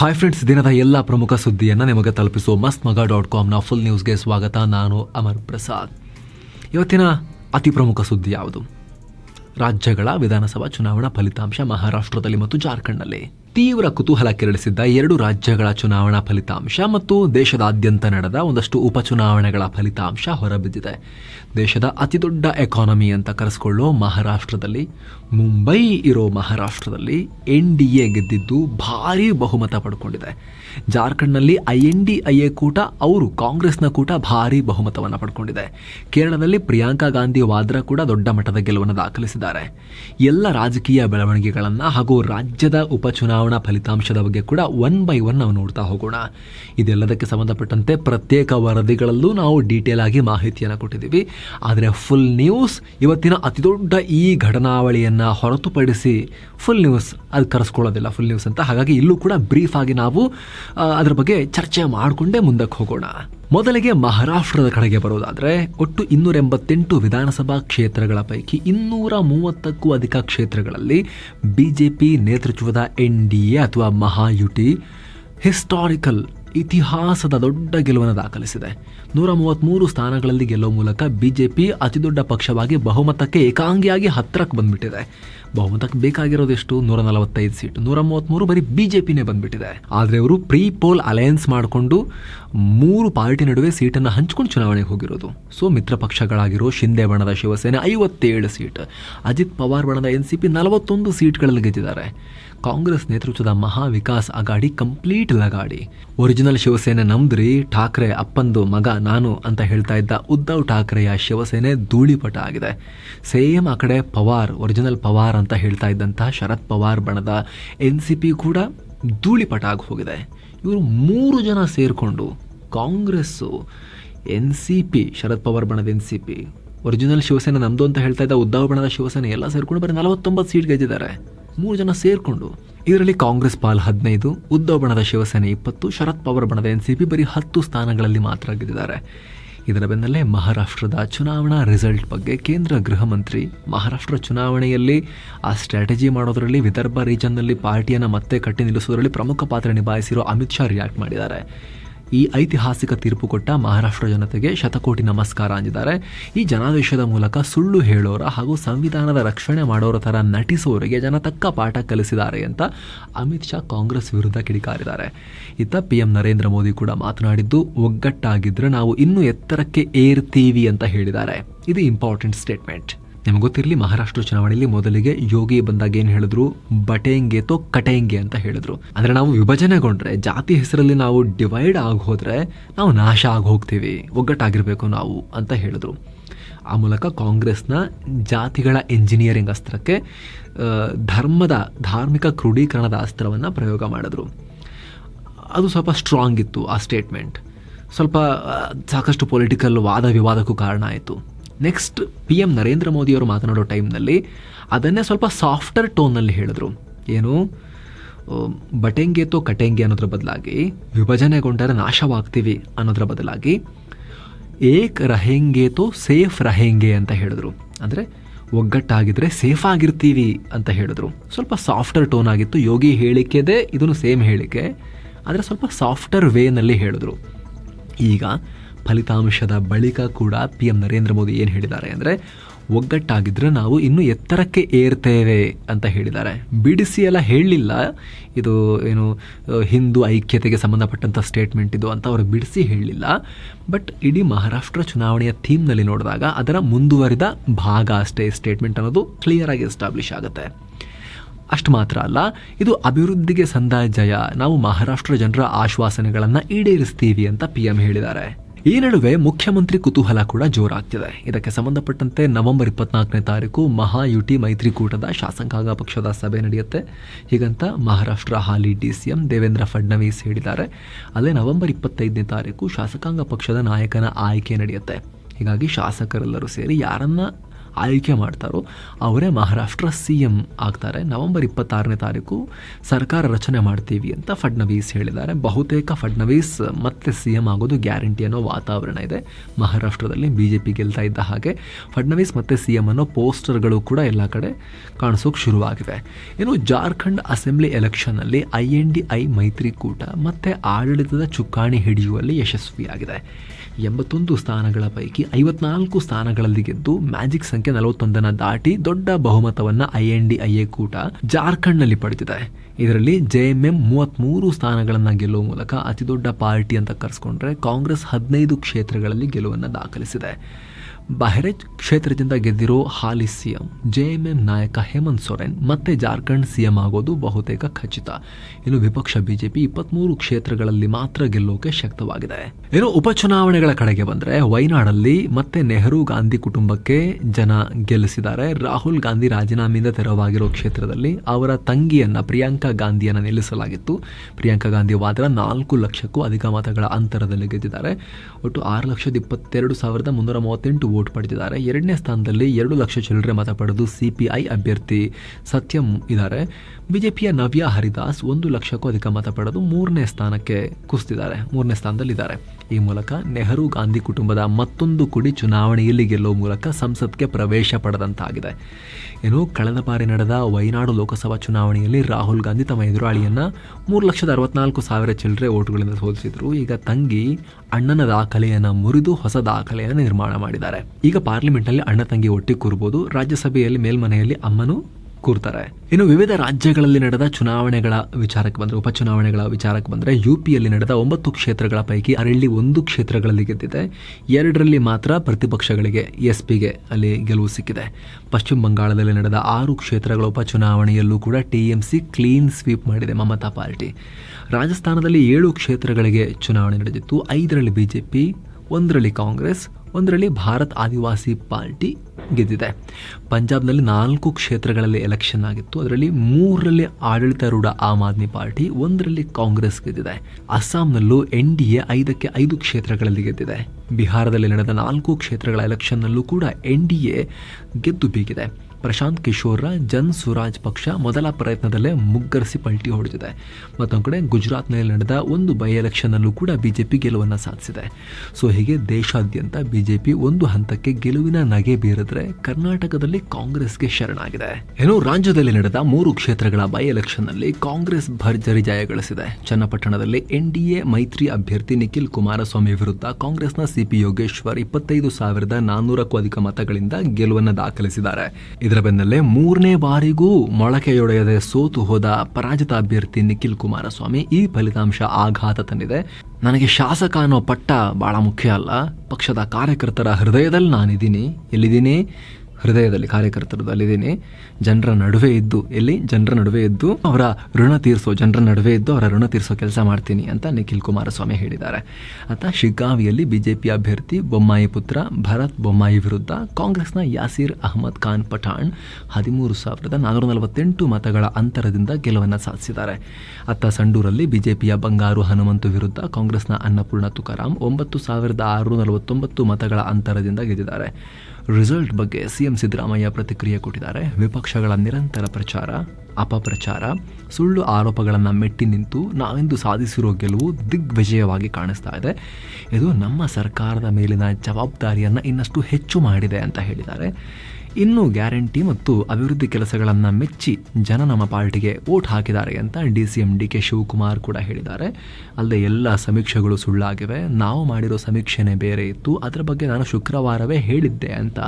Hi friends ದಿನದ ಎಲ್ಲ ಪ್ರಮುಖ ಸುದ್ದಿಯನ್ನು ನಿಮಗೆ ತಲುಪಿಸುವ ಮಸ್ತ್ ಮಗ ಡಾಟ್ ಕಾಮ್ನ ಫುಲ್ ನ್ಯೂಸ್ಗೆ ಸ್ವಾಗತ. ನಾನು ಅಮರ್ ಪ್ರಸಾದ್. ಇವತ್ತಿನ ಅತಿ ಪ್ರಮುಖ ಸುದ್ದಿ ಯಾವುದು? ರಾಜ್ಯಗಳ ವಿಧಾನಸಭಾ ಚುನಾವಣಾ ಫಲಿತಾಂಶ ಮಹಾರಾಷ್ಟ್ರದಲ್ಲಿ ಮತ್ತು ಜಾರ್ಖಂಡ್ನಲ್ಲಿ. ತೀವ್ರ ಕುತೂಹಲ ಕೆರಳಿಸಿದ್ದ ಎರಡು ರಾಜ್ಯಗಳ ಚುನಾವಣಾ ಫಲಿತಾಂಶ ಮತ್ತು ದೇಶದಾದ್ಯಂತ ನಡೆದ ಒಂದಷ್ಟು ಉಪಚುನಾವಣೆಗಳ ಫಲಿತಾಂಶ ಹೊರಬಿದ್ದಿದೆ. ದೇಶದ ಅತಿದೊಡ್ಡ ಎಕಾನಮಿ ಅಂತ ಕರೆಸ್ಕೊಳ್ಳೋ ಮಹಾರಾಷ್ಟ್ರದಲ್ಲಿ, ಮುಂಬೈ ಇರೋ ಮಹಾರಾಷ್ಟ್ರದಲ್ಲಿ ಎನ್ ಡಿ ಎ ಗೆದ್ದಿದ್ದು ಭಾರೀ ಬಹುಮತ ಪಡ್ಕೊಂಡಿದೆ. ಜಾರ್ಖಂಡ್ನಲ್ಲಿ I N D I A ಕೂಟ, ಅವರು ಕಾಂಗ್ರೆಸ್ನ ಕೂಟ ಭಾರೀ ಬಹುಮತವನ್ನು ಪಡ್ಕೊಂಡಿದೆ. ಕೇರಳದಲ್ಲಿ ಪ್ರಿಯಾಂಕಾ ಗಾಂಧಿ ವಾದ್ರಾ ಕೂಡ ದೊಡ್ಡ ಮಟ್ಟದ ಗೆಲುವನ್ನು ದಾಖಲಿಸಿದ್ದಾರೆ. ಎಲ್ಲ ರಾಜಕೀಯ ಬೆಳವಣಿಗೆಗಳನ್ನು ಹಾಗೂ ರಾಜ್ಯದ ಉಪಚುನಾವಣಾ ಫಲಿತಾಂಶದ ಬಗ್ಗೆ ಕೂಡ ಒನ್ ಬೈ ಒನ್ ನಾವು ನೋಡ್ತಾ ಹೋಗೋಣ. ಇದೆಲ್ಲದಕ್ಕೆ ಸಂಬಂಧಪಟ್ಟಂತೆ ಪ್ರತ್ಯೇಕ ವರದಿಗಳಲ್ಲೂ ನಾವು ಡೀಟೇಲ್ ಆಗಿ ಮಾಹಿತಿಯನ್ನು ಕೊಟ್ಟಿದ್ದೀವಿ. ಆದರೆ ಫುಲ್ ನ್ಯೂಸ್ ಇವತ್ತಿನ ಅತಿದೊಡ್ಡ ಈ ಘಟನಾವಳಿಯನ್ನು ಹೊರತುಪಡಿಸಿ ಫುಲ್ ನ್ಯೂಸ್ ಅದು ಕರೆಸ್ಕೊಳ್ಳೋದಿಲ್ಲ ಫುಲ್ ನ್ಯೂಸ್ ಅಂತ. ಹಾಗಾಗಿ ಇಲ್ಲೂ ಕೂಡ ಬ್ರೀಫ್ ಆಗಿ ನಾವು ಅದರ ಬಗ್ಗೆ ಚರ್ಚೆ ಮಾಡಿಕೊಂಡೇ ಮುಂದಕ್ಕೆ ಹೋಗೋಣ. ಮೊದಲಿಗೆ ಮಹಾರಾಷ್ಟ್ರದ ಕಡೆಗೆ ಬರುವುದಾದರೆ ಒಟ್ಟು ಇನ್ನೂರ ಎಂಬತ್ತೆಂಟು ವಿಧಾನಸಭಾ ಕ್ಷೇತ್ರಗಳ ಪೈಕಿ ಇನ್ನೂರ ಮೂವತ್ತಕ್ಕೂ ಅಧಿಕ ಕ್ಷೇತ್ರಗಳಲ್ಲಿ ಬಿಜೆಪಿ ನೇತೃತ್ವದ ಎನ್ ಡಿ ಎ ಅಥವಾ ಮಹಾಯುಟಿ ಹಿಸ್ಟಾರಿಕಲ್ ಇತಿಹಾಸದ ದೊಡ್ಡ ಗೆಲುವನ್ನು ದಾಖಲಿಸಿದೆ. ನೂರ ಮೂವತ್ಮೂರು ಸ್ಥಾನಗಳಲ್ಲಿ ಗೆಲ್ಲುವ ಮೂಲಕ ಬಿಜೆಪಿ ಅತಿದೊಡ್ಡ ಪಕ್ಷವಾಗಿ ಬಹುಮತಕ್ಕೆ ಏಕಾಂಗಿಯಾಗಿ ಹತ್ತಿರಕ್ಕೆ ಬಂದ್ಬಿಟ್ಟಿದೆ. ಬಹುಮತಕ್ಕೆ ಬೇಕಾಗಿರೋದೆಷ್ಟು? ನೂರ ನಲವತ್ತೈದು ಸೀಟ್. ನೂರ ಮೂವತ್ತ್ಮೂರು ಬರೀ ಬಿಜೆಪಿನೇ ಬಂದ್ಬಿಟ್ಟಿದೆ. ಆದರೆ ಅವರು ಪ್ರೀ ಪೋಲ್ ಅಲಯನ್ಸ್ ಮಾಡಿಕೊಂಡು ಮೂರು ಪಾರ್ಟಿ ನಡುವೆ ಸೀಟನ್ನು ಹಂಚ್ಕೊಂಡು ಚುನಾವಣೆಗೆ ಹೋಗಿರೋದು. ಸೊ, ಮಿತ್ರ ಪಕ್ಷಗಳಾಗಿರೋ ಶಿಂದೆ ಬಣದ ಶಿವಸೇನೆ ಐವತ್ತೇಳು ಸೀಟ್. ಅಜಿತ್ ಪವಾರ್ ಬಣದ ಎನ್ ಸಿ ಪಿ ನಲವತ್ತೊಂದು ಸೀಟ್ಗಳಲ್ಲಿ ಗೆದ್ದಿದ್ದಾರೆ. ಕಾಂಗ್ರೆಸ್ ನೇತೃತ್ವದ ಮಹಾ ವಿಕಾಸ್ ಅಗಾಡಿ ಕಂಪ್ಲೀಟ್ ಲಗಾಡಿ. ಒರಿಜಿನಲ್ ಶಿವಸೇನೆ ನಮ್ದ್ರಿ, ಠಾಕ್ರೆ ಅಪ್ಪಂದು ಮಗ ನಾನು ಅಂತ ಹೇಳ್ತಾ ಇದ್ದ ಉದ್ಧವ್ ಠಾಕ್ರೆಯ ಶಿವಸೇನೆ ಧೂಳಿಪಟ ಆಗಿದೆ. ಸೇಮ್ ಆ ಕಡೆ ಪವಾರ್ ಒರಿಜಿನಲ್ ಪವಾರ್ ಅಂತ ಹೇಳ್ತಾ ಇದ್ದಂತಹ ಶರದ್ ಪವಾರ್ ಬಣದ ಎನ್ ಸಿ ಪಿ ಕೂಡ ಧೂಳಿಪಟ ಆಗಿ ಹೋಗಿದೆ. ಇವರು ಮೂರು ಜನ ಸೇರಿಕೊಂಡು Congress N C P Sharad Pawar ಬಣದ N C P original Shivsena ನಮ್ಮದು ಅಂತ ಹೇಳ್ತಾ ಇದ್ದ ಉದ್ಧವ್ ಬಣದ ಶಿವಸೇನೆ ಎಲ್ಲ ಸೇರಿಕೊಂಡು ಬರೀ ನಲವತ್ತೊಂಬತ್ತು ಸೀಟ್ ಗೆದ್ದಿದ್ದಾರೆ. ಮೂರು ಜನ ಸೇರಿಕೊಂಡು, ಇದರಲ್ಲಿ ಕಾಂಗ್ರೆಸ್ ಪಾಲ್ ಹದಿನೈದು, ಉದ್ದವ್ ಬಣದ ಶಿವಸೇನೆ ಇಪ್ಪತ್ತು, ಶರದ್ ಪವಾರ್ ಬಣದ ಎನ್ ಸಿ ಪಿ ಬರೀ ಹತ್ತು ಸ್ಥಾನಗಳಲ್ಲಿ ಮಾತ್ರ ಗೆದ್ದಿದ್ದಾರೆ. ಇದರ ಬೆನ್ನಲ್ಲೇ ಮಹಾರಾಷ್ಟ್ರದ ಚುನಾವಣಾ ರಿಸಲ್ಟ್ ಬಗ್ಗೆ ಕೇಂದ್ರ ಗೃಹ ಮಂತ್ರಿ, ಮಹಾರಾಷ್ಟ್ರ ಚುನಾವಣೆಯಲ್ಲಿ ಆ ಸ್ಟ್ರಾಟಜಿ ಮಾಡೋದರಲ್ಲಿ ವಿದರ್ಭ ರೀಜನ್ನಲ್ಲಿ ಪಾರ್ಟಿಯನ್ನು ಮತ್ತೆ ಕಟ್ಟಿ ನಿಲ್ಲಿಸೋದರಲ್ಲಿ ಪ್ರಮುಖ ಪಾತ್ರ ನಿಭಾಯಿಸಿರೋ ಅಮಿತ್ ಶಾ ರಿಯಾಕ್ಟ್ ಮಾಡಿದ್ದಾರೆ. ಈ ಐತಿಹಾಸಿಕ ತೀರ್ಪು ಕೊಟ್ಟ ಮಹಾರಾಷ್ಟ್ರ ಜನತೆಗೆ ಶತಕೋಟಿ ನಮಸ್ಕಾರ ಅಂದಿದ್ದಾರೆ. ಈ ಜನಾದೇಶದ ಮೂಲಕ ಸುಳ್ಳು ಹೇಳೋರ ಹಾಗೂ ಸಂವಿಧಾನದ ರಕ್ಷಣೆ ಮಾಡೋರ ಥರ ನಟಿಸೋರಿಗೆ ಜನ ತಕ್ಕ ಪಾಠ ಕಲಿಸಿದ್ದಾರೆ ಅಂತ ಅಮಿತ್ ಶಾ ಕಾಂಗ್ರೆಸ್ ವಿರುದ್ಧ ಕಿಡಿಕಾರಿದ್ದಾರೆ. ಇತ್ತ ಪಿ ಎಂ ನರೇಂದ್ರ ಮೋದಿ ಕೂಡ ಮಾತನಾಡಿದ್ದು ಒಗ್ಗಟ್ಟಾಗಿದ್ದರೆ ನಾವು ಇನ್ನೂ ಎತ್ತರಕ್ಕೆ ಏರ್ತೀವಿ ಅಂತ ಹೇಳಿದ್ದಾರೆ. ಇದು ಇಂಪಾರ್ಟೆಂಟ್ ಸ್ಟೇಟ್ಮೆಂಟ್ ನಿಮಗೆ ಗೊತ್ತಿರಲಿ, ಮಹಾರಾಷ್ಟ್ರ ಚುನಾವಣೆಯಲ್ಲಿ ಮೊದಲಿಗೆ ಯೋಗಿ ಬಂದಾಗ ಏನು ಹೇಳಿದ್ರು? ಬಟೇಂಗೆ ತೋ ಕಟೇಂಗೆ ಅಂತ ಹೇಳಿದ್ರು. ಅಂದ್ರೆ ನಾವು ವಿಭಜನೆಗೊಂಡ್ರೆ, ಜಾತಿ ಹೆಸರಲ್ಲಿ ನಾವು ಡಿವೈಡ್ ಆಗಿ ಹೋದರೆ ನಾವು ನಾಶ ಆಗಿ ಹೋಗ್ತೀವಿ ಒಗ್ಗಟ್ಟಾಗಿರ್ಬೇಕು ನಾವು ಅಂತ ಹೇಳಿದ್ರು. ಆ ಮೂಲಕ ಕಾಂಗ್ರೆಸ್ನ ಜಾತಿಗಳ ಇಂಜಿನಿಯರಿಂಗ್ ಅಸ್ತ್ರಕ್ಕೆ ಧರ್ಮದ ಧಾರ್ಮಿಕ ಕ್ರೋಢೀಕರಣದ ಅಸ್ತ್ರವನ್ನು ಪ್ರಯೋಗ ಮಾಡಿದ್ರು. ಅದು ಸ್ವಲ್ಪ ಸ್ಟ್ರಾಂಗ್ ಇತ್ತು ಆ ಸ್ಟೇಟ್ಮೆಂಟ್ ಸ್ವಲ್ಪ ಸಾಕಷ್ಟು ಪೊಲಿಟಿಕಲ್ ವಾದ ವಿವಾದಕ್ಕೂ ಕಾರಣ ಆಯಿತು. ನೆಕ್ಸ್ಟ್ ಪಿ ಎಂ ನರೇಂದ್ರ ಮೋದಿಯವರು ಮಾತನಾಡೋ ಟೈಮ್ನಲ್ಲಿ ಅದನ್ನೇ ಸ್ವಲ್ಪ ಸಾಫ್ಟರ್ ಟೋನ್ನಲ್ಲಿ ಹೇಳಿದ್ರು. ಏನು? ಬಟೆಂಗೆ ತೋ ಕಟೆಂಗೆ ಅನ್ನೋದ್ರ ಬದಲಾಗಿ, ವಿಭಜನೆಗೊಂಡರೆ ನಾಶವಾಗ್ತೀವಿ ಅನ್ನೋದ್ರ ಬದಲಾಗಿ, ಏಕ್ ರಹೆಂಗೆ ತೋ ಸೇಫ್ ರಹೆಂಗೆ ಅಂತ ಹೇಳಿದ್ರು. ಅಂದರೆ ಒಗ್ಗಟ್ಟಾಗಿದ್ರೆ ಸೇಫ್ ಆಗಿರ್ತೀವಿ ಅಂತ ಹೇಳಿದ್ರು. ಸ್ವಲ್ಪ ಸಾಫ್ಟರ್ ಟೋನ್ ಆಗಿತ್ತು. ಯೋಗಿ ಹೇಳಿಕೆದೇ ಇದನ್ನು ಸೇಮ್ ಹೇಳಿಕೆ. ಆದರೆ ಸ್ವಲ್ಪ ಸಾಫ್ಟರ್ ವೇನಲ್ಲಿ ಹೇಳಿದ್ರು. ಈಗ ಫಲಿತಾಂಶದ ಬಳಿಕ ಕೂಡ ಪಿ ಎಂ ನರೇಂದ್ರ ಮೋದಿ ಏನು ಹೇಳಿದ್ದಾರೆ ಅಂದರೆ ಒಗ್ಗಟ್ಟಾಗಿದ್ದರೆ ನಾವು ಇನ್ನೂ ಎತ್ತರಕ್ಕೆ ಏರ್ತೇವೆ ಅಂತ ಹೇಳಿದ್ದಾರೆ. ಬಿಡಿಸಿ ಎಲ್ಲ ಹೇಳಲಿಲ್ಲ. ಇದು ಏನು ಹಿಂದೂ ಐಕ್ಯತೆಗೆ ಸಂಬಂಧಪಟ್ಟಂಥ ಸ್ಟೇಟ್ಮೆಂಟ್ ಇದು ಅಂತ ಅವರು ಬಿಡಿಸಿ ಹೇಳಲಿಲ್ಲ. ಬಟ್ ಇಡೀ ಮಹಾರಾಷ್ಟ್ರ ಚುನಾವಣೆಯ ಥೀಮ್ನಲ್ಲಿ ನೋಡಿದಾಗ ಅದರ ಮುಂದುವರಿದ ಭಾಗ ಅಷ್ಟೇ ಸ್ಟೇಟ್ಮೆಂಟ್ ಅನ್ನೋದು ಕ್ಲಿಯರಾಗಿ ಎಸ್ಟಾಬ್ಲಿಷ್ ಆಗುತ್ತೆ. ಅಷ್ಟು ಮಾತ್ರ ಅಲ್ಲ, ಇದು ಅಭಿವೃದ್ಧಿಗೆ ಸಂದ ಜಯ. ನಾವು ಮಹಾರಾಷ್ಟ್ರ ಜನರ ಆಶ್ವಾಸನೆಗಳನ್ನು ಈಡೇರಿಸ್ತೀವಿ ಅಂತ ಪಿ ಎಂ ಹೇಳಿದ್ದಾರೆ. ಈ ನಡುವೆ ಮುಖ್ಯಮಂತ್ರಿ ಕುತೂಹಲ ಕೂಡ ಜೋರಾಗ್ತಿದೆ. ಇದಕ್ಕೆ ಸಂಬಂಧಪಟ್ಟಂತೆ ನವೆಂಬರ್ ಇಪ್ಪತ್ನಾಲ್ಕನೇ ತಾರೀಕು ಮಹಾಯುಟಿ ಮೈತ್ರಿಕೂಟದ ಶಾಸಕಾಂಗ ಪಕ್ಷದ ಸಭೆ ನಡೆಯುತ್ತೆ. ಹೀಗಂತ ಮಹಾರಾಷ್ಟ್ರ ಹಾಲಿ ಡಿ ಸಿ ದೇವೇಂದ್ರ ಫಡ್ನವೀಸ್ ಹೇಳಿದ್ದಾರೆ. ಅಲ್ಲೇ ನವೆಂಬರ್ ಇಪ್ಪತ್ತೈದನೇ ತಾರೀಕು ಶಾಸಕಾಂಗ ಪಕ್ಷದ ನಾಯಕನ ಆಯ್ಕೆ ನಡೆಯುತ್ತೆ. ಹೀಗಾಗಿ ಶಾಸಕರೆಲ್ಲರೂ ಸೇರಿ ಯಾರನ್ನ ಆಯ್ಕೆ ಮಾಡ್ತಾರೋ, ಅವರೇ ಮಹಾರಾಷ್ಟ್ರ ಸಿ ಎಂ ಆಗ್ತಾರೆ. ನವೆಂಬರ್ ಇಪ್ಪತ್ತಾರನೇ ತಾರೀಕು ಸರ್ಕಾರ ರಚನೆ ಮಾಡ್ತೀವಿ ಅಂತ ಫಡ್ನವೀಸ್ ಹೇಳಿದ್ದಾರೆ. ಬಹುತೇಕ ಫಡ್ನವೀಸ್ ಮತ್ತೆ ಸಿ ಎಂ ಆಗೋದು ಗ್ಯಾರಂಟಿ ಅನ್ನೋ ವಾತಾವರಣ ಇದೆ. ಮಹಾರಾಷ್ಟ್ರದಲ್ಲಿ ಬಿ ಜೆ ಪಿ ಗೆಲ್ತಾ ಇದ್ದ ಹಾಗೆ ಫಡ್ನವೀಸ್ ಮತ್ತು ಸಿ ಎಂ ಅನ್ನೋ ಪೋಸ್ಟರ್ಗಳು ಕೂಡ ಎಲ್ಲ ಕಡೆ ಕಾಣಿಸೋಕೆ ಶುರುವಾಗಿದೆ ಇನ್ನು ಜಾರ್ಖಂಡ್ ಅಸೆಂಬ್ಲಿ ಎಲೆಕ್ಷನ್ನಲ್ಲಿ ಐ ಎನ್ ಡಿ ಐ ಮೈತ್ರಿಕೂಟ ಮತ್ತೆ ಆಡಳಿತದ ಚುಕ್ಕಾಣಿ ಹಿಡಿಯುವಲ್ಲಿ ಯಶಸ್ವಿಯಾಗಿದೆ. ಎಂಬತ್ತೊಂದು ಸ್ಥಾನಗಳ ಪೈಕಿ ಐವತ್ನಾಲ್ಕು ಸ್ಥಾನಗಳಲ್ಲಿ ಗೆದ್ದು ಮ್ಯಾಜಿಕ್ ಸಂಖ್ಯೆ ನಲವತ್ತೊಂದನ್ನು ದಾಟಿ ದೊಡ್ಡ ಬಹುಮತವನ್ನು I N D I A ಕೂಟ ಜಾರ್ಖಂಡ್ನಲ್ಲಿ ಪಡೆದಿದೆ ಇದರಲ್ಲಿ ಜೆ ಎಂ ಎಂ ಮೂವತ್ತ್ಮೂರು ಸ್ಥಾನಗಳನ್ನು ಗೆಲ್ಲುವ ಮೂಲಕ ಅತಿದೊಡ್ಡ ಪಾರ್ಟಿ ಅಂತ ಕರೆಸ್ಕೊಂಡ್ರೆ ಕಾಂಗ್ರೆಸ್ ಹದಿನೈದು ಕ್ಷೇತ್ರಗಳಲ್ಲಿ ಗೆಲುವನ್ನು ದಾಖಲಿಸಿದೆ. ಬಹರೇಜ್ ಕ್ಷೇತ್ರದಿಂದ ಗೆದ್ದಿರೋ ಹಾಲಿ ಸಿಎಂ ಜೆಎಂಎಂ ನಾಯಕ ಹೇಮಂತ್ ಸೊರೆನ್ ಮತ್ತೆ ಜಾರ್ಖಂಡ್ ಸಿಎಂ ಆಗೋದು ಬಹುತೇಕ ಖಚಿತ. ಇನ್ನು ವಿಪಕ್ಷ ಬಿಜೆಪಿ ಇಪ್ಪತ್ಮೂರು ಕ್ಷೇತ್ರಗಳಲ್ಲಿ ಮಾತ್ರ ಗೆಲ್ಲೋಕೆ ಶಕ್ತವಾಗಿದೆ. ಇನ್ನು ಉಪಚುನಾವಣೆಗಳ ಕಡೆಗೆ ಬಂದ್ರೆ ವೈನಾಡಲ್ಲಿ ಮತ್ತೆ ನೆಹರು ಗಾಂಧಿ ಕುಟುಂಬಕ್ಕೆ ಜನ ಗೆಲ್ಲಿಸಿದ್ದಾರೆ. ರಾಹುಲ್ ಗಾಂಧಿ ರಾಜೀನಾಮೆಯಿಂದ ತೆರವಾಗಿರೋ ಕ್ಷೇತ್ರದಲ್ಲಿ ಅವರ ತಂಗಿಯನ್ನ ಪ್ರಿಯಾಂಕಾ ಗಾಂಧಿಯನ್ನ ನಿಲ್ಲಿಸಲಾಗಿತ್ತು. ಪ್ರಿಯಾಂಕಾ ಗಾಂಧಿ ವಾದ್ರ ನಾಲ್ಕು ಲಕ್ಷಕ್ಕೂ ಅಧಿಕ ಮತಗಳ ಅಂತರದಲ್ಲಿ ಗೆದ್ದಿದ್ದಾರೆ. ಒಟ್ಟು ಆರು ಲಕ್ಷದ ಇಪ್ಪತ್ತೆರಡು ಸಾವಿರದ ಮುನ್ನೂರ ಮೂವತ್ತೆಂಟು ವೋಟ್ ಪಡೆದಿದ್ದಾರೆ. ಎರಡನೇ ಸ್ಥಾನದಲ್ಲಿ ಎರಡು ಲಕ್ಷ ಚಿಲ್ಲರೆ ಮತ ಪಡೆದು ಸಿಪಿಐ ಅಭ್ಯರ್ಥಿ ಸತ್ಯಂ ಇದ್ದಾರೆ. ಬಿಜೆಪಿಯ ನವ್ಯ ಹರಿದಾಸ್ ಒಂದು ಲಕ್ಷಕ್ಕೂ ಅಧಿಕ ಮತ ಪಡೆದು ಮೂರನೇ ಸ್ಥಾನಕ್ಕೆ ಕುಸಿದಿದ್ದಾರೆ. ಮೂರನೇ ಸ್ಥಾನದಲ್ಲಿದ್ದಾರೆ. ಈ ಮೂಲಕ ನೆಹರು ಗಾಂಧಿ ಕುಟುಂಬದ ಮತ್ತೊಂದು ಕುಡಿ ಚುನಾವಣೆಯಲ್ಲಿ ಗೆಲ್ಲುವ ಮೂಲಕ ಸಂಸತ್ಗೆ ಪ್ರವೇಶ ಪಡೆದಂತಾಗಿದೆ. ಏನು ಕಳೆದ ಬಾರಿ ನಡೆದ ವೈನಾಡು ಲೋಕಸಭಾ ಚುನಾವಣೆಯಲ್ಲಿ ರಾಹುಲ್ ಗಾಂಧಿ ತಮ್ಮ ಎದುರಾಳಿಯನ್ನು ಮೂರು ಲಕ್ಷದ ಅರವತ್ನಾಲ್ಕು ಸಾವಿರ ಚಿಲ್ಲರೆ ಓಟುಗಳಿಂದ ಸೋಲಿಸಿದ್ರು. ಈಗ ತಂಗಿ ಅಣ್ಣನ ದಾಖಲೆಯನ್ನು ಮುರಿದು ಹೊಸ ದಾಖಲೆಯನ್ನು ನಿರ್ಮಾಣ ಮಾಡಿದ್ದಾರೆ. ಈಗ ಪಾರ್ಲಿಮೆಂಟ್ನಲ್ಲಿ ಅಣ್ಣ ತಂಗಿ ಒಟ್ಟಿಗೆ ಕೂರ್ಬೋದು. ರಾಜ್ಯಸಭೆಯಲ್ಲಿ ಮೇಲ್ಮನೆಯಲ್ಲಿ ಅಮ್ಮನು ಕೂರ್ತಾರೆ. ಇನ್ನು ವಿವಿಧ ರಾಜ್ಯಗಳಲ್ಲಿ ನಡೆದ ಚುನಾವಣೆಗಳ ವಿಚಾರಕ್ಕೆ ಬಂದರೆ, ಉಪಚುನಾವಣೆಗಳ ವಿಚಾರಕ್ಕೆ ಬಂದರೆ ಯು ಪಿಯಲ್ಲಿ ನಡೆದ ಒಂಬತ್ತು ಕ್ಷೇತ್ರಗಳ ಪೈಕಿ ಅರಳ್ಳಿ ಒಂದು ಕ್ಷೇತ್ರಗಳಲ್ಲಿ ಗೆದ್ದಿದೆ. ಎರಡರಲ್ಲಿ ಮಾತ್ರ ಪ್ರತಿಪಕ್ಷಗಳಿಗೆ ಎಸ್ ಪಿಗೆ ಅಲ್ಲಿ ಗೆಲುವು ಸಿಕ್ಕಿದೆ. ಪಶ್ಚಿಮ ಬಂಗಾಳದಲ್ಲಿ ನಡೆದ ಆರು ಕ್ಷೇತ್ರಗಳ ಉಪಚುನಾವಣೆಯಲ್ಲೂ ಕೂಡ ಟಿಎಂಸಿ ಕ್ಲೀನ್ ಸ್ವೀಪ್ ಮಾಡಿದೆ ಮಮತಾ ಪಾರ್ಟಿ. ರಾಜಸ್ಥಾನದಲ್ಲಿ ಏಳು ಕ್ಷೇತ್ರಗಳಿಗೆ ಚುನಾವಣೆ ನಡೆದಿತ್ತು. ಐದರಲ್ಲಿ ಬಿಜೆಪಿ, ಒಂದರಲ್ಲಿ ಕಾಂಗ್ರೆಸ್, ಒಂದರಲ್ಲಿ ಭಾರತ್ ಆದಿವಾಸಿ ಪಾರ್ಟಿ ಗೆದ್ದಿದೆ. ಪಂಜಾಬ್ನಲ್ಲಿ ನಾಲ್ಕು ಕ್ಷೇತ್ರಗಳಲ್ಲಿ ಎಲೆಕ್ಷನ್ ಆಗಿತ್ತು. ಅದರಲ್ಲಿ ಮೂರರಲ್ಲಿ ಆಡಳಿತಾರೂಢ ಆಮ್ ಆದ್ಮಿ ಪಾರ್ಟಿ, ಒಂದರಲ್ಲಿ ಕಾಂಗ್ರೆಸ್ ಗೆದ್ದಿದೆ. ಅಸ್ಸಾಂನಲ್ಲೂ ಎನ್ ಡಿ ಎ ಐದಕ್ಕೆ ಐದು ಕ್ಷೇತ್ರಗಳಲ್ಲಿ ಗೆದ್ದಿದೆ. ಬಿಹಾರದಲ್ಲಿ ನಡೆದ ನಾಲ್ಕು ಕ್ಷೇತ್ರಗಳ ಎಲೆಕ್ಷನ್ನಲ್ಲೂ ಕೂಡ ಎನ್ ಡಿ ಎ ಗೆದ್ದು ಬೀಗಿದೆ. ಪ್ರಶಾಂತ್ ಕಿಶೋರ್ರ, ಜನ್ ಸುರಾಜ್ ಪಕ್ಷ ಮೊದಲ ಪ್ರಯತ್ನದಲ್ಲೇ ಮುಗ್ಗರಿಸಿ ಪಲ್ಟಿ ಹೊಡೆದಿದೆ. ಮತ್ತೊಂದು ಕಡೆ ಗುಜರಾತ್ನಲ್ಲಿ ನಡೆದ ಒಂದು ಬೈ ಎಲೆಕ್ಷನ್ನಲ್ಲೂ ಕೂಡ ಬಿಜೆಪಿ ಗೆಲುವನ್ನು ಸಾಧಿಸಿದೆ. ಸೊ ಹೀಗೆ ದೇಶಾದ್ಯಂತ ಬಿಜೆಪಿ ಒಂದು ಹಂತಕ್ಕೆ ಗೆಲುವಿನ ನಗೆ ಬೀರಿದ್ರೆ ಕರ್ನಾಟಕದಲ್ಲಿ ಕಾಂಗ್ರೆಸ್ಗೆ ಶರಣಾಗಿದೆ. ಏನು ರಾಜ್ಯದಲ್ಲಿ ನಡೆದ ಮೂರು ಕ್ಷೇತ್ರಗಳ ಬೈ ಎಲೆಕ್ಷನ್ನಲ್ಲಿ ಕಾಂಗ್ರೆಸ್ ಭರ್ಜರಿ ಜಯ ಗಳಿಸಿದೆ. ಚನ್ನಪಟ್ಟಣದಲ್ಲಿ ಎನ್ಡಿಎ ಮೈತ್ರಿ ಅಭ್ಯರ್ಥಿ ನಿಖಿಲ್ ಕುಮಾರಸ್ವಾಮಿ ವಿರುದ್ಧ ಕಾಂಗ್ರೆಸ್ನ ಸಿಪಿ ಯೋಗೇಶ್ವರ್ ಇಪ್ಪತ್ತೈದು ಸಾವಿರದ ನಾನ್ನೂರಕ್ಕೂ ಅಧಿಕ ಮತಗಳಿಂದ ಗೆಲುವನ್ನು ದಾಖಲಿಸಿದ್ದಾರೆ. ಇದರ ಬೆನ್ನಲ್ಲೇ ಮೂರನೇ ಬಾರಿಗೂ ಮೊಳಕೆಯೊಡೆಯದೆ ಸೋತು ಹೋದ ಪರಾಜಿತ ಅಭ್ಯರ್ಥಿ ನಿಖಿಲ್ ಕುಮಾರಸ್ವಾಮಿ ಈ ಫಲಿತಾಂಶ ಆಘಾತ ತಂದಿದೆ. ನನಗೆ ಶಾಸಕ ಅನ್ನೋ ಪಟ್ಟ ಬಹಳ ಮುಖ್ಯ ಅಲ್ಲ. ಪಕ್ಷದ ಕಾರ್ಯಕರ್ತರ ಹೃದಯದಲ್ಲಿ ನಾನಿದ್ದೀನಿ. ಎಲ್ಲಿದ್ದೀನಿ? ಹೃದಯದಲ್ಲಿ ಕಾರ್ಯಕರ್ತರದಲ್ಲಿದ್ದೀನಿ. ಜನರ ನಡುವೆ ಇದ್ದು, ಎಲ್ಲಿ? ಜನರ ನಡುವೆ ಇದ್ದು, ಅವರ ಋಣ ತೀರಿಸೋ, ಜನರ ನಡುವೆ ಇದ್ದು, ಅವರ ಋಣ ತೀರಿಸೋ ಕೆಲಸ ಮಾಡ್ತೀನಿ ಅಂತ ನಿಖಿಲ್ ಕುಮಾರಸ್ವಾಮಿ ಹೇಳಿದ್ದಾರೆ. ಅಂತ ಶಿಗ್ಗಾವಿಯಲ್ಲಿ ಬಿಜೆಪಿ ಅಭ್ಯರ್ಥಿ ಬೊಮ್ಮಾಯಿ ಪುತ್ರ, ಭರತ್ ಬೊಮ್ಮಾಯಿ ವಿರುದ್ಧ ಕಾಂಗ್ರೆಸ್ನ ಯಾಸೀರ್ ಅಹಮದ್ ಖಾನ್ ಪಠಾಣ್ ಹದಿಮೂರು ಸಾವಿರದ ನಾನ್ನೂರ ನಲವತ್ತೆಂಟು ಮತಗಳ ಅಂತರದಿಂದ ಗೆಲುವನ್ನು ಸಾಧಿಸಿದ್ದಾರೆ. ಅತ್ತ ಸಂಡೂರಲ್ಲಿ ಬಿಜೆಪಿಯ ಬಂಗಾರು ಹನುಮಂತು ವಿರುದ್ಧ ಕಾಂಗ್ರೆಸ್ನ ಅನ್ನಪೂರ್ಣ ತುಕಾರಾಂ ಒಂಬತ್ತು ಸಾವಿರದ ಆರುನೂರ ನಲವತ್ತೊಂಬತ್ತು ಮತಗಳ ಅಂತರದಿಂದ ಗೆದ್ದಿದ್ದಾರೆ. ರಿಸಲ್ಟ್ ಬಗ್ಗೆ ಸಿಎಂ ಸಿದ್ದರಾಮಯ್ಯ ಪ್ರತಿಕ್ರಿಯೆ ಕೊಟ್ಟಿದ್ದಾರೆ. ವಿಪಕ್ಷಗಳ ನಿರಂತರ ಪ್ರಚಾರ, ಅಪಪ್ರಚಾರ, ಸುಳ್ಳು ಆರೋಪಗಳನ್ನು ಮೆಟ್ಟಿ ನಿಂತು ನಾವಿಂದು ಸಾಧಿಸಿರೋ ಗೆಲುವು ದಿಗ್ವಿಜಯವಾಗಿ ಕಾಣಿಸ್ತಾ ಇದೆ. ಇದು ನಮ್ಮ ಸರ್ಕಾರದ ಮೇಲಿನ ಜವಾಬ್ದಾರಿಯನ್ನು ಇನ್ನಷ್ಟು ಹೆಚ್ಚು ಮಾಡಿದೆ ಅಂತ ಹೇಳಿದ್ದಾರೆ. ಇನ್ನು ಗ್ಯಾರಂಟಿ ಮತ್ತು ಅಭಿವೃದ್ಧಿ ಕೆಲಸಗಳನ್ನು ಮೆಚ್ಚಿ ಜನ ನಮ್ಮ ಪಾರ್ಟಿಗೆ ವೋಟ್ ಹಾಕಿದ್ದಾರೆ ಅಂತ D C M D K Shivakumar ಕೂಡ ಹೇಳಿದ್ದಾರೆ. ಅಲ್ಲದೆ ಎಲ್ಲ ಸಮೀಕ್ಷೆಗಳು ಸುಳ್ಳಾಗಿವೆ. ನಾವು ಮಾಡಿರೋ ಸಮೀಕ್ಷೆನೇ ಬೇರೆ ಇತ್ತು. ಅದರ ಬಗ್ಗೆ ನಾನು ಶುಕ್ರವಾರವೇ ಹೇಳಿದ್ದೆ ಅಂತ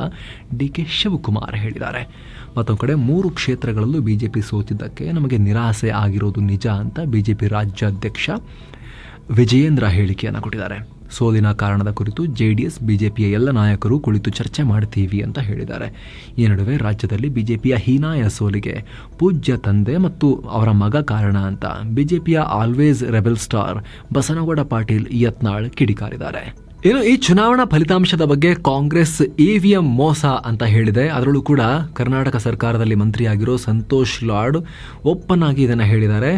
ಡಿ ಕೆ ಶಿವಕುಮಾರ್ ಹೇಳಿದ್ದಾರೆ. ಮತ್ತೊಂದು ಕಡೆ ಮೂರು ಕ್ಷೇತ್ರಗಳಲ್ಲೂ ಬಿ ಜೆ ಪಿ ಸೋತಿದ್ದಕ್ಕೆ ನಮಗೆ ನಿರಾಸೆ ಆಗಿರೋದು ನಿಜ ಅಂತ ಬಿ ಜೆ ಪಿ ರಾಜ್ಯಾಧ್ಯಕ್ಷ ವಿಜಯೇಂದ್ರ ಹೇಳಿಕೆಯನ್ನು ಕೊಟ್ಟಿದ್ದಾರೆ. ಸೋಲಿನ ಕಾರಣದ ಕುರಿತು ಜೆಡಿಎಸ್, ಬಿಜೆಪಿಯ ಎಲ್ಲ ನಾಯಕರು ಕುಳಿತು ಚರ್ಚೆ ಮಾಡ್ತೀವಿ ಅಂತ ಹೇಳಿದ್ದಾರೆ. ಈ ನಡುವೆ ರಾಜ್ಯದಲ್ಲಿ ಬಿಜೆಪಿಯ ಹೀನಾಯ ಸೋಲಿಗೆ ಪೂಜ್ಯ ತಂದೆ ಮತ್ತು ಅವರ ಮಗ ಕಾರಣ ಅಂತ ಬಿಜೆಪಿಯ always rebel star Basanagouda Patil Yatnal ಕಿಡಿಕಾರಿದ್ದಾರೆ. ಏನು ಈ ಚುನಾವಣಾ ಫಲಿತಾಂಶದ ಬಗ್ಗೆ ಕಾಂಗ್ರೆಸ್ ಇವಿಎಂ ಮೋಸ ಅಂತ ಹೇಳಿದೆ. ಅದರಲ್ಲೂ ಕೂಡ ಕರ್ನಾಟಕ ಸರ್ಕಾರದಲ್ಲಿ ಮಂತ್ರಿಯಾಗಿರೋ ಸಂತೋಷ್ ಲಾಡ್ ಓಪನ್ ಆಗಿ ಇದನ್ನು ಹೇಳಿದ್ದಾರೆ.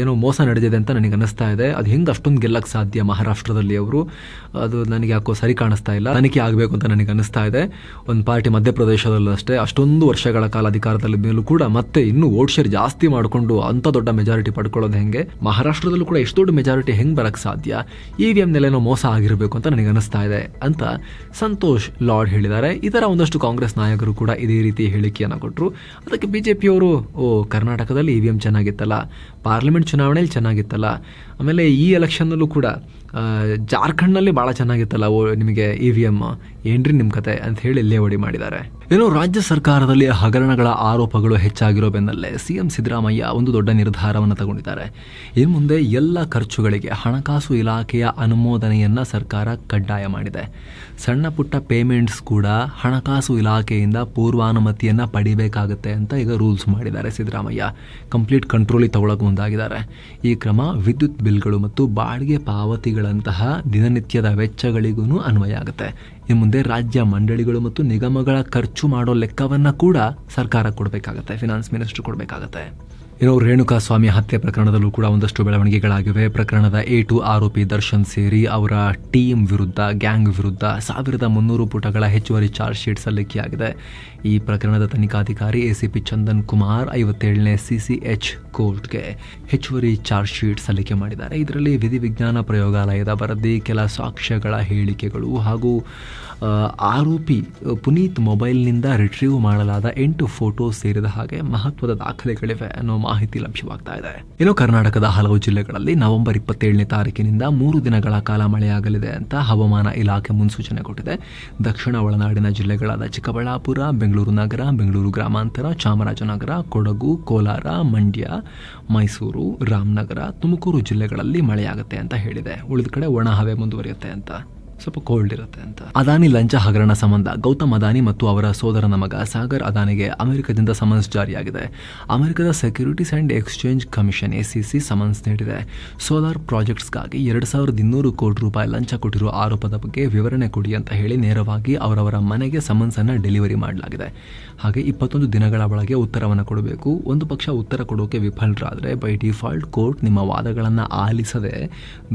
ಏನೋ ಮೋಸ ನಡೆದಿದೆ ಅಂತ ನನಗೆ ಅನ್ನಿಸ್ತಾ ಇದೆ. ಅದು ಹೆಂಗೆ ಅಷ್ಟೊಂದು ಗೆಲ್ಲಕ್ಕೆ ಸಾಧ್ಯ ಮಹಾರಾಷ್ಟ್ರದಲ್ಲಿ ಅವರು? ಅದು ನನಗೆ ಯಾಕೋ ಸರಿ ಕಾಣಿಸ್ತಾ ಇಲ್ಲ. ತನಿಖೆ ಆಗಬೇಕು ಅಂತ ನನಗೆ ಅನ್ನಿಸ್ತಾ ಇದೆ. ಒಂದು ಪಾರ್ಟಿ ಮಧ್ಯಪ್ರದೇಶದಲ್ಲೂ ಅಷ್ಟೇ. ಅಷ್ಟೊಂದು ವರ್ಷಗಳ ಕಾಲ ಅಧಿಕಾರದಲ್ಲಿ ಮೇಲೂ ಕೂಡ ಮತ್ತೆ ಇನ್ನೂ ವೋಟ್ ಶೇರ್ ಜಾಸ್ತಿ ಮಾಡಿಕೊಂಡು ಅಂಥ ದೊಡ್ಡ ಮೆಜಾರಿಟಿ ಪಡ್ಕೊಳ್ಳೋದು ಹೆಂಗೆ? ಮಹಾರಾಷ್ಟ್ರದಲ್ಲೂ ಕೂಡ ಎಷ್ಟು ದೊಡ್ಡ ಮೆಜಾರಿಟಿ ಹೆಂಗೆ ಬರಕ್ಕೆ ಸಾಧ್ಯ? ಇ ವಿ ಎಮ್ನಲ್ಲೇನೋ ಮೋಸ ಆಗಿರಬೇಕು ಅಂತ ನನಗೆ ಅನಿಸ್ತಾ ಇದೆ ಅಂತ ಸಂತೋಷ್ ಲಾರ್ಡ್ ಹೇಳಿದ್ದಾರೆ. ಇದರ ಒಂದಷ್ಟು ಕಾಂಗ್ರೆಸ್ ನಾಯಕರು ಕೂಡ ಇದೇ ರೀತಿ ಹೇಳಿಕೆಯನ್ನು ಕೊಟ್ಟರು ಅದಕ್ಕೆ ಬಿ ಜೆ ಪಿಯವರು ಓ, ಕರ್ನಾಟಕದಲ್ಲಿ ಇ ವಿ ಎಂ ಚೆನ್ನಾಗಿತ್ತಲ್ಲ, ಪಾರ್ಲಿಮೆಂಟ್ ಚುನಾವಣೆಯಲ್ಲಿ ಚೆನ್ನಾಗಿತ್ತಲ್ಲ, ಆಮೇಲೆ ಈ ಎಲೆಕ್ಷನ್ನಲ್ಲೂ ಕೂಡ ಜಾರ್ಖಂಡ್ನಲ್ಲಿ ಭಾಳ ಚೆನ್ನಾಗಿತ್ತಲ್ಲ, ಓ, ನಿಮಗೆ ಇ ವಿ ಎಂ ಏನ್ರಿ ನಿಮ್ಮ ಕತೆ ಅಂತ ಹೇಳಿ ಲೇವಡಿ ಮಾಡಿದ್ದಾರೆ. ಏನು ರಾಜ್ಯ ಸರ್ಕಾರದಲ್ಲಿ ಹಗರಣಗಳ ಆರೋಪಗಳು ಹೆಚ್ಚಾಗಿರೋ ಬೆನ್ನಲ್ಲೇ ಸಿಎಂ ಸಿದ್ದರಾಮಯ್ಯ ಒಂದು ದೊಡ್ಡ ನಿರ್ಧಾರವನ್ನು ತಗೊಂಡಿದ್ದಾರೆ. ಇನ್ನು ಮುಂದೆ ಎಲ್ಲ ಖರ್ಚುಗಳಿಗೆ ಹಣಕಾಸು ಇಲಾಖೆಯ ಅನುಮೋದನೆಯನ್ನ ಸರ್ಕಾರ ಕಡ್ಡಾಯ ಮಾಡಿದೆ. ಸಣ್ಣ ಪುಟ್ಟ ಪೇಮೆಂಟ್ಸ್ ಕೂಡ ಹಣಕಾಸು ಇಲಾಖೆಯಿಂದ ಪೂರ್ವಾನುಮತಿಯನ್ನ ಪಡಿಬೇಕಾಗುತ್ತೆ ಅಂತ ಈಗ ರೂಲ್ಸ್ ಮಾಡಿದ್ದಾರೆ ಸಿದ್ದರಾಮಯ್ಯ. ಕಂಪ್ಲೀಟ್ ಕಂಟ್ರೋಲಿಗೆ ತಗೊಳಕ್ ಮುಂದಾಗಿದ್ದಾರೆ. ಈ ಕ್ರಮ ವಿದ್ಯುತ್ ಬಿಲ್ಗಳು ಮತ್ತು ಬಾಡಿಗೆ ಪಾವತಿಗಳಂತಹ ದಿನನಿತ್ಯದ ವೆಚ್ಚಗಳಿಗೂ ಅನ್ವಯ ಆಗುತ್ತೆ. ಮುಂದೆ ರಾಜ್ಯ ಮಂಡಳಿಗಳು ಮತ್ತು ನಿಗಮಗಳ ಖರ್ಚು ಮಾಡೋ ಲೆಕ್ಕವನ್ನ ಕೂಡ ಸರ್ಕಾರ ಕೊಡಬೇಕಾಗತ್ತೆ ಫಿನಾನ್ಸ್ ಮಿನಿಸ್ಟರ್ ಕೊಡಬೇಕಾಗತ್ತೆ. ಇನ್ನು ರೇಣುಕಾ ಸ್ವಾಮಿ ಹತ್ಯೆ ಪ್ರಕರಣದಲ್ಲೂ ಕೂಡ ಒಂದಷ್ಟು ಬೆಳವಣಿಗೆಗಳಾಗಿವೆ. ಪ್ರಕರಣದ ಎ ಟು ಆರೋಪಿ ದರ್ಶನ್ ಸೇರಿ ಅವರ ಟೀಮ್ ವಿರುದ್ಧ, ಗ್ಯಾಂಗ್ ವಿರುದ್ಧ ಸಾವಿರದ ಮುನ್ನೂರು ಪುಟಗಳ ಹೆಚ್ಚುವರಿ ಚಾರ್ಜ್ ಶೀಟ್ ಸಲ್ಲಿಕೆಯಾಗಿದೆ. ಈ ಪ್ರಕರಣದ ತನಿಖಾಧಿಕಾರಿ ಎಸಿಪಿ ಚಂದನ್ ಕುಮಾರ್ ಐವತ್ತೇಳನೇ ಸಿಸಿಎಚ್ ಕೋರ್ಟ್ಗೆ ಹೆಚ್ಚುವರಿ ಚಾರ್ಜ್ ಶೀಟ್ ಸಲ್ಲಿಕೆ ಮಾಡಿದ್ದಾರೆ. ಇದರಲ್ಲಿ ವಿಧಿವಿಜ್ಞಾನ ಪ್ರಯೋಗಾಲಯದ ವರದಿ, ಕೆಲ ಸಾಕ್ಷ್ಯಗಳ ಹೇಳಿಕೆಗಳು ಹಾಗೂ ಆರೋಪಿ ಪುನೀತ್ ಮೊಬೈಲ್ನಿಂದ ರಿಟ್ರೀವ್ ಮಾಡಲಾದ ಎಂಟು ಫೋಟೋ ಸೇರಿದ ಹಾಗೆ ಮಹತ್ವದ ದಾಖಲೆಗಳಿವೆ ಅನ್ನೋ ಮಾಹಿತಿ ಲಭ್ಯವಾಗ್ತಾ ಇದೆ. ಇನ್ನು ಕರ್ನಾಟಕದ ಹಲವು ಜಿಲ್ಲೆಗಳಲ್ಲಿ ನವೆಂಬರ್ ಇಪ್ಪತ್ತೇಳನೇ ತಾರೀಕಿನಿಂದ ಮೂರು ದಿನಗಳ ಕಾಲ ಮಳೆಯಾಗಲಿದೆ ಅಂತ ಹವಾಮಾನ ಇಲಾಖೆ ಮುನ್ಸೂಚನೆ ಕೊಟ್ಟಿದೆ. ದಕ್ಷಿಣ ಒಳನಾಡಿನ ಜಿಲ್ಲೆಗಳಾದ ಚಿಕ್ಕಬಳ್ಳಾಪುರ, ಬೆಂಗಳೂರು ನಗರ, ಬೆಂಗಳೂರು ಗ್ರಾಮಾಂತರ, ಚಾಮರಾಜನಗರ, ಕೊಡಗು, ಕೋಲಾರ, ಮಂಡ್ಯ, ಮೈಸೂರು, ರಾಮನಗರ, ತುಮಕೂರು ಜಿಲ್ಲೆಗಳಲ್ಲಿ ಮಳೆಯಾಗುತ್ತೆ ಅಂತ ಹೇಳಿದೆ. ಉಳಿದ ಕಡೆ ಒಣಹವೆ ಮುಂದುವರಿಯುತ್ತೆ ಅಂತ. ಸ್ವಲ್ಪ ಕೋಲ್ಡ್ ಇರುತ್ತೆ ಅಂತ. ಅದಾನಿ ಲಂಚ ಹಗರಣ ಸಂಬಂಧ ಗೌತಮ್ ಅದಾನಿ ಮತ್ತು ಅವರ ಸೋದರನ ಮಗ ಸಾಗರ್ ಅದಾನಿಗೆ ಅಮೆರಿಕದಿಂದ ಸಮನ್ಸ್ ಜಾರಿಯಾಗಿದೆ. ಅಮೆರಿಕದ securities and exchange commission SEC summons ನೀಡಿದೆ. ಸೋಲಾರ್ ಪ್ರಾಜೆಕ್ಟ್ಸ್ಗಾಗಿ ಎರಡು ಸಾವಿರದ ಇನ್ನೂರು ಕೋಟಿ ರೂಪಾಯಿ ಲಂಚ ಕೊಟ್ಟಿರುವ ಆರೋಪದ ಬಗ್ಗೆ ವಿವರಣೆ ಕೊಡಿ ಅಂತ ಹೇಳಿ ನೇರವಾಗಿ ಅವರವರ ಮನೆಗೆ ಸಮನ್ಸ್ ಅನ್ನ ಡೆಲಿವರಿ ಮಾಡಲಾಗಿದೆ. ಹಾಗೆ ಇಪ್ಪತ್ತೊಂದು ದಿನಗಳ ಒಳಗೆ ಉತ್ತರವನ್ನು ಕೊಡಬೇಕು. ಒಂದು ಪಕ್ಷ ಉತ್ತರ ಕೊಡೋಕೆ ವಿಫಲರಾದರೆ ಬೈ ಡಿಫಾಲ್ಟ್ ಕೋರ್ಟ್ ನಿಮ್ಮ ವಾದಗಳನ್ನು ಆಲಿಸದೆ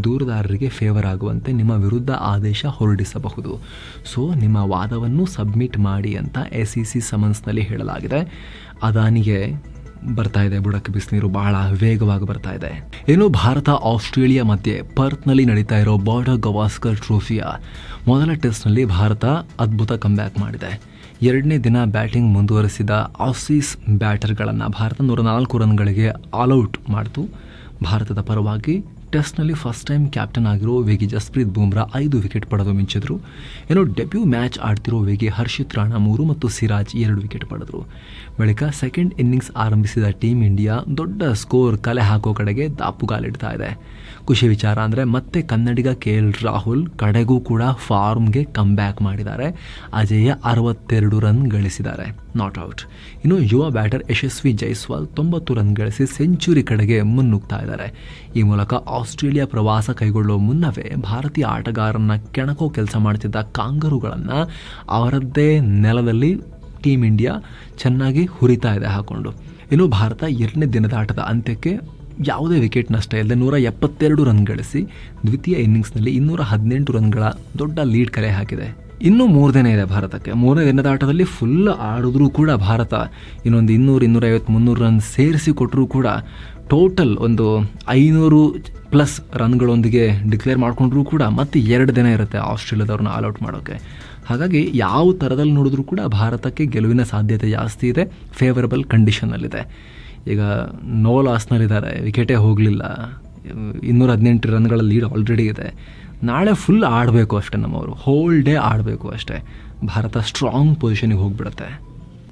ದೂರದಾರರಿಗೆ ಫೇವರ್ ಆಗುವಂತೆ ನಿಮ್ಮ ವಿರುದ್ಧ ಆದೇಶ ಹೊರಡಿಸಬಹುದು. ಸೊ ನಿಮ್ಮ ವಾದವನ್ನು ಸಬ್ಮಿಟ್ ಮಾಡಿ ಅಂತ ಎಸ್ ಸಿ ಸಿ ಸಮನ್ಸ್ನಲ್ಲಿ ಹೇಳಲಾಗಿದೆ. ಅದಾನಿಗೆ ಬರ್ತಾ ಇದೆ, ಬುಡಕ್ಕೆ ಬಿಸಿನೀರು ಬಹಳ ವೇಗವಾಗಿ ಬರ್ತಾ ಇದೆ. ಏನು ಭಾರತ, ಆಸ್ಟ್ರೇಲಿಯಾ ಮಧ್ಯೆ ಪರ್ತ್ನಲ್ಲಿ ನಡೀತಾ ಇರೋ ಬಾರ್ಡರ್ ಗವಾಸ್ಕರ್ ಟ್ರೋಫಿಯ ಮೊದಲ ಟೆಸ್ಟ್ನಲ್ಲಿ ಭಾರತ ಅದ್ಭುತ ಕಂಬ್ಯಾಕ್ ಮಾಡಿದೆ. ಎರಡನೇ ದಿನ ಬ್ಯಾಟಿಂಗ್ ಮುಂದುವರೆಸಿದ ಆಸೀಸ್ ಬ್ಯಾಟರ್ಗಳನ್ನು ಭಾರತ ನೂರ ನಾಲ್ಕು ರನ್ಗಳಿಗೆ ಆಲ್ಔಟ್ ಮಾಡಿತು. ಭಾರತದ ಪರವಾಗಿ ಟೆಸ್ಟ್ನಲ್ಲಿ ಫಸ್ಟ್ ಟೈಮ್ ಕ್ಯಾಪ್ಟನ್ ಆಗಿರೋ ವೇಗಿ ಜಸ್ಪ್ರೀತ್ ಬೂಮ್ರಾ ಐದು ವಿಕೆಟ್ ಪಡೆದು ಮಿಂಚಿದ್ರು. ಏನು ಡೆಬ್ಯೂ ಮ್ಯಾಚ್ ಆಡ್ತಿರೋ ವೇಗಿ ಹರ್ಷಿತ್ ರಾಣಾ ಮೂರು ಮತ್ತು ಸಿರಾಜ್ ಎರಡು ವಿಕೆಟ್ ಪಡೆದರು. ಬಳಿಕ ಸೆಕೆಂಡ್ ಇನ್ನಿಂಗ್ಸ್ ಆರಂಭಿಸಿದ ಟೀಮ್ ಇಂಡಿಯಾ ದೊಡ್ಡ ಸ್ಕೋರ್ ಕಲೆ ಹಾಕೋ ಕಡೆಗೆ ದಾಪುಗಾಲಿಡ್ತಾ ಇದೆ. ಖುಷಿ ವಿಚಾರ ಅಂದರೆ ಮತ್ತೆ ಕನ್ನಡಿಗ ಕೆ ಎಲ್ ರಾಹುಲ್ ಕಡೆಗೂ ಕೂಡ ಫಾರ್ಮ್ಗೆ ಕಮ್ ಬ್ಯಾಕ್ ಮಾಡಿದ್ದಾರೆ. ಅಜೇಯ ಅರವತ್ತೆರಡು ರನ್ ಗಳಿಸಿದ್ದಾರೆ. ನಾಟ್ ಔಟ್ ಇನ್ನು ಯುವ ಬ್ಯಾಟರ್ ಯಶಸ್ವಿ ಜೈಸ್ವಾಲ್ ತೊಂಬತ್ತು ರನ್ ಗಳಿಸಿ ಸೆಂಚುರಿ ಕಡೆಗೆ ಮುನ್ನುಗ್ತಾ ಇದ್ದಾರೆ. ಈ ಮೂಲಕ ಆಸ್ಟ್ರೇಲಿಯಾ ಪ್ರವಾಸ ಕೈಗೊಳ್ಳುವ ಮುನ್ನವೇ ಭಾರತೀಯ ಆಟಗಾರರನ್ನ ಕೆಣಕೋ ಕೆಲಸ ಮಾಡುತ್ತಿದ್ದ ಕಾಂಗರುಗಳನ್ನು ಅವರದ್ದೇ ನೆಲದಲ್ಲಿ ಟೀಮ್ ಇಂಡಿಯಾ ಚೆನ್ನಾಗಿ ಹುರಿತಾ ಇದೆ ಹಾಕೊಂಡು. ಇನ್ನು ಭಾರತ ಎರಡನೇ ದಿನದ ಆಟದ ಅಂತ್ಯಕ್ಕೆ ಯಾವುದೇ ವಿಕೆಟ್ ನಷ್ಟ ಇಲ್ಲದೆ ನೂರ ಎಪ್ಪತ್ತೆರಡು ರನ್ ಗಳಿಸಿ ದ್ವಿತೀಯ ಇನ್ನಿಂಗ್ಸ್ನಲ್ಲಿ ಇನ್ನೂರ ಹದಿನೆಂಟು ರನ್ಗಳ ದೊಡ್ಡ ಲೀಡ್ ಕಲೆ ಹಾಕಿದೆ. ಇನ್ನೂ ಮೂರು ದಿನ ಇದೆ ಭಾರತಕ್ಕೆ. ಮೂರನೇ ದಿನದ ಆಟದಲ್ಲಿ ಫುಲ್ ಆಡಿದ್ರೂ ಕೂಡ ಭಾರತ ಇನ್ನೊಂದು ಇನ್ನೂರು, ಇನ್ನೂರೈವತ್ತು, ಮುನ್ನೂರು ರನ್ ಸೇರಿಸಿ ಕೊಟ್ಟರೂ ಕೂಡ ಟೋಟಲ್ ಒಂದು ಐನೂರು ಪ್ಲಸ್ ರನ್ಗಳೊಂದಿಗೆ ಡಿಕ್ಲೇರ್ ಮಾಡಿಕೊಂಡ್ರೂ ಕೂಡ ಮತ್ತೆ ಎರಡು ದಿನ ಇರುತ್ತೆ ಆಸ್ಟ್ರೇಲಿಯಾದವ್ರನ್ನ ಆಲ್ಔಟ್ ಮಾಡೋಕ್ಕೆ ಹಾಗಾಗಿ ಯಾವ ಥರದಲ್ಲಿ ನೋಡಿದ್ರೂ ಕೂಡ ಭಾರತಕ್ಕೆ ಗೆಲುವಿನ ಸಾಧ್ಯತೆ ಜಾಸ್ತಿ ಇದೆ ಫೇವರಬಲ್ ಕಂಡೀಷನಲ್ಲಿದೆ ಈಗ ನೋ ಲಾಸ್ನಲ್ಲಿದ್ದಾರೆ ವಿಕೆಟೇ ಹೋಗಲಿಲ್ಲ. ಇನ್ನೂರ ಹದಿನೆಂಟು ರನ್ಗಳ ಲೀಡ್ ಆಲ್ರೆಡಿ ಇದೆ. ನಾಳೆ ಫುಲ್ ಆಡಬೇಕು ಅಷ್ಟೇ ನಮ್ಮವರು ಹೋಲ್ ಡೇ ಆಡಬೇಕು ಅಷ್ಟೇ. ಭಾರತ ಸ್ಟ್ರಾಂಗ್ ಪೊಸಿಷನಿಗೆ ಹೋಗ್ಬಿಡುತ್ತೆ.